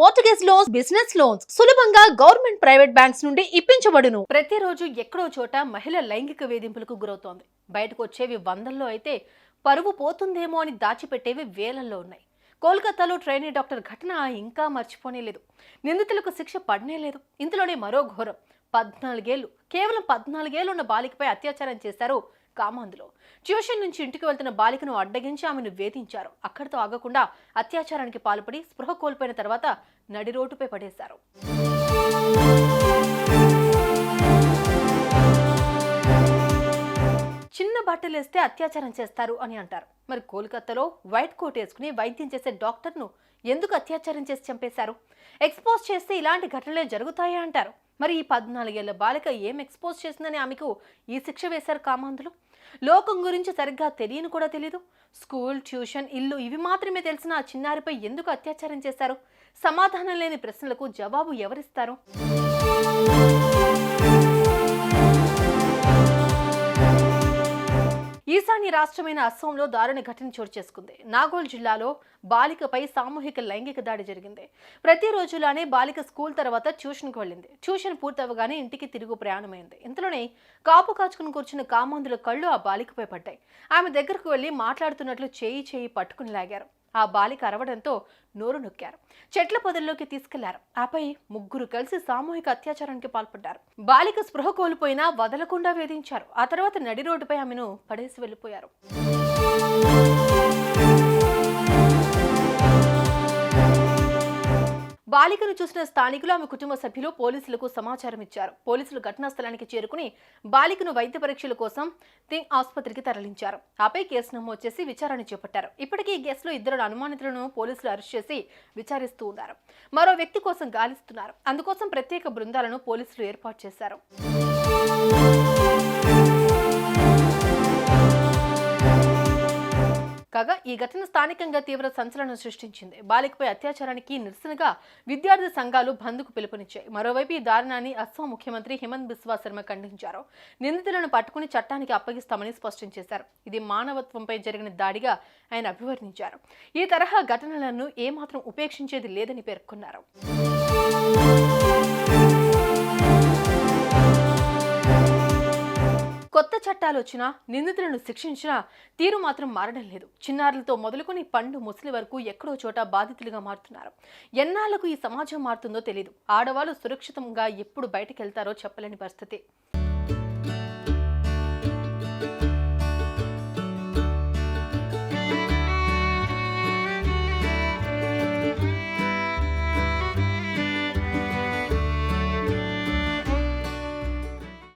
Mortgage loans business loans సులభంగా government private banks నుండి ఇప్పించబడును. ప్రతిరోజు ఎక్కడో చోట మహిళ లైంగిక వేధింపులకు గురవుతోంది. బయటకు వచ్చేవి వందల్లో అయితే పరువు పోతుందేమో అని దాచిపెట్టేవి వేలల్లో ఉన్నాయి. కోల్కతాలో ట్రైనీ డాక్టర్ ఘటన ఇంకా మర్చిపోనే లేదు నిందితులకు శిక్ష పడనే లేదు. ఇంతలోనే మరో ఘోరం. పద్నాలుగేళ్ళు కేవలం పద్నాలుగేళ్ళు ఉన్న బాలికపై అత్యాచారం చేశారు కామాందులో ట్యూషన్ నుంచి ఇంటికి వెళ్తున్న బాలికను అడ్డగించి ఆమెను వేధించారు. అక్కడితో ఆగకుండా అత్యాచారానికి పాల్పడి స్పృహ కోల్పోయిన తర్వాత నడి రోడ్డుపై పడేశారు. చిన్న బట్టలు వేస్తే అత్యాచారం చేస్తారు అని అంటారు. మరి కోల్కతాలో వైట్ కోట్ వేసుకుని వైద్యం చేసే డాక్టర్ను ఎందుకు అత్యాచారం చేసి చంపేశారు? ఎక్స్పోజ్ చేస్తే ఇలాంటి ఘటనలే జరుగుతాయా అంటారు. మరి ఈ పద్నాలుగేళ్ళ బాలిక ఏం ఎక్స్పోజ్ చేసిందని ఆమెకు ఈ శిక్ష వేశారు కామాంధులు? లోకం గురించి సరిగ్గా తెలియని కూడా తెలియదు స్కూల్ ట్యూషన్ ఇల్లు ఇవి మాత్రమే తెలిసిన ఆ చిన్నారిపై ఎందుకు అత్యాచారం చేశారు? సమాధానం లేని ప్రశ్నలకు జవాబు ఎవరిస్తారు? రాష్ట్రమైన అస్సాంలో దారుణ ఘటన చోటు చేసుకుంది. నాగోల్ జిల్లాలో బాలికపై సామూహిక లైంగిక దాడి జరిగింది. ప్రతిరోజులానే బాలిక స్కూల్ తర్వాత ట్యూషన్కి వెళ్ళింది. ట్యూషన్ పూర్తవగానే ఇంటికి తిరుగు ప్రయాణమైంది. ఇంతలోనే కాపు కాచుకుని కూర్చున్న కామందుల కళ్ళు ఆ బాలికపై పడ్డాయి. ఆమె దగ్గరకు వెళ్ళి మాట్లాడుతున్నట్లు చేయి చేయి పట్టుకుని లాగారు. ఆ బాలిక అరవడంతో నోరు నొక్కారు. చెట్ల పొదల్లోకి తీసుకెళ్ళారు. ఆపై ముగ్గురు కలిసి సామూహిక అత్యాచారానికి పాల్పడ్డారు. బాలిక స్పృహ కోల్పోయినా వదలకుండా వేధించారు. ఆ తర్వాత నడి రోడ్డుపై ఆమెను పడేసి వెళ్ళిపోయారు. బాలికను చూసిన స్థానికులు ఆమె కుటుంబ సభ్యులు పోలీసులకు సమాచారం ఇచ్చారు. పోలీసులు ఘటనా స్థలానికి చేరుకుని బాలికను వైద్య పరీక్షల కోసం థింగ్ ఆసుపత్రికి తరలించారు. ఆపై కేసు నమోదు చేసి విచారణ చేపట్టారు. ఇప్పటికీ ఈ కేసులో ఇద్దరు అనుమానితులను పోలీసులు అరెస్ట్ చేసి విచారిస్తూ ఉన్నారు. మరో వ్యక్తి కోసం గాలిస్తున్నారు. అందుకోసం ప్రత్యేక బృందాలను పోలీసులు ఏర్పాటు చేశారు. ఈ ఘటన స్థానికంగా తీవ్ర సంచలనం సృష్టించింది. బాలికపై అత్యాచారానికి నిరసనగా విద్యార్థి సంఘాలు బంద్కు పిలుపునిచ్చాయి. మరోవైపు ఈ దారుణాన్ని అస్సాం ముఖ్యమంత్రి హిమంత్ బిస్వా శర్మ ఖండించారు. నిందితులను పట్టుకుని చట్టానికి అప్పగిస్తామని స్పష్టం చేశారు. ఇది మానవత్వంపై జరిగిన దాడిగా ఆయన అభివర్ణించారు. ఈ తరహా ఘటనలను ఏమాత్రం ఉపేక్షించేది లేదని పేర్కొన్నారు. చట్టాలు వచ్చినా నిందితులను శిక్షించినా తీరు మాత్రం మారడం లేదు. చిన్నారులతో మొదలుకొని పండు ముసలి వరకు ఎక్కడో చోట బాధితులుగా మారుతున్నారు. ఎన్నాళ్ళకు ఈ సమాజం మారుతుందో తెలియదు ఆడవాళ్ళు సురక్షితంగా ఎప్పుడు బయటకెళ్తారో చెప్పలేని పరిస్థితి.